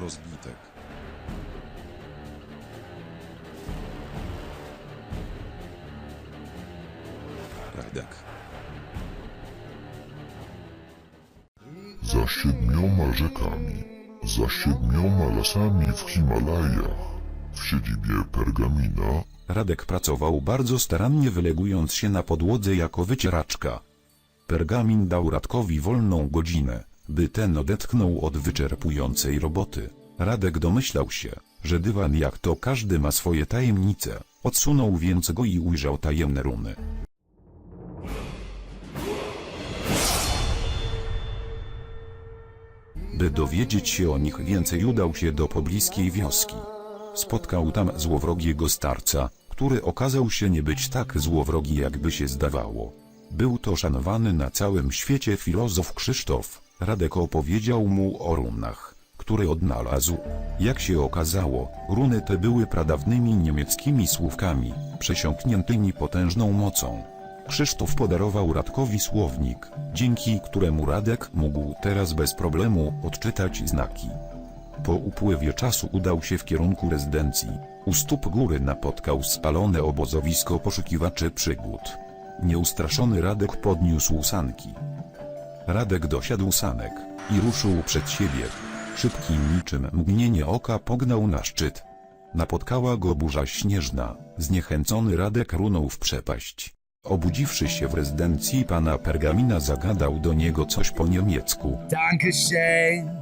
rozbitek. Radek. Za siedmioma rzekami, za siedmioma lasami w Himalajach, w siedzibie Pergamina, Radek pracował bardzo starannie wylegując się na podłodze jako wycieraczka. Pergamin dał Radkowi wolną godzinę, by ten odetchnął od wyczerpującej roboty. Radek domyślał się, że dywan jak to każdy ma swoje tajemnice. Odsunął więc go i ujrzał tajemne runy. By dowiedzieć się o nich więcej udał się do pobliskiej wioski. Spotkał tam złowrogiego starca, który okazał się nie być tak złowrogi jakby się zdawało. Był to szanowany na całym świecie filozof Krzysztof. Radek opowiedział mu o runach, które odnalazł. Jak się okazało, runy te były pradawnymi niemieckimi słówkami, przesiąkniętymi potężną mocą. Krzysztof podarował Radkowi słownik, dzięki któremu Radek mógł teraz bez problemu odczytać znaki. Po upływie czasu udał się w kierunku rezydencji. U stóp góry napotkał spalone obozowisko poszukiwaczy przygód. Nieustraszony Radek podniósł sanki. Radek dosiadł sanek i ruszył przed siebie. Szybkim niczym mgnienie oka pognał na szczyt. Napotkała go burza śnieżna. Zniechęcony Radek runął w przepaść. Obudziwszy się w rezydencji pana Pergamina zagadał do niego coś po niemiecku. Dankeschön.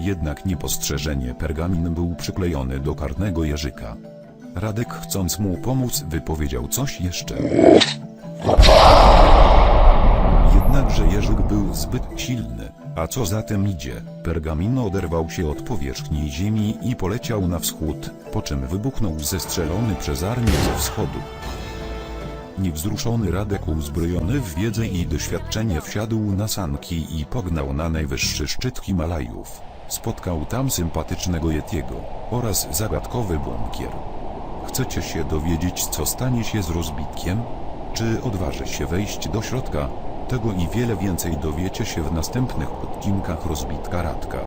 Jednak niepostrzeżenie pergamin był przyklejony do karnego jeżyka. Radek chcąc mu pomóc wypowiedział coś jeszcze. Jednakże jeżyk był zbyt silny, a co za tym idzie, pergamin oderwał się od powierzchni ziemi i poleciał na wschód, po czym wybuchnął zestrzelony przez armię ze wschodu. Niewzruszony Radek uzbrojony w wiedzę i doświadczenie wsiadł na sanki i pognał na najwyższy szczyt Himalajów. Spotkał tam sympatycznego Yetiego oraz zagadkowy bunkier. Chcecie się dowiedzieć co stanie się z rozbitkiem? Czy odważy się wejść do środka? Tego i wiele więcej dowiecie się w następnych odcinkach rozbitka Radka.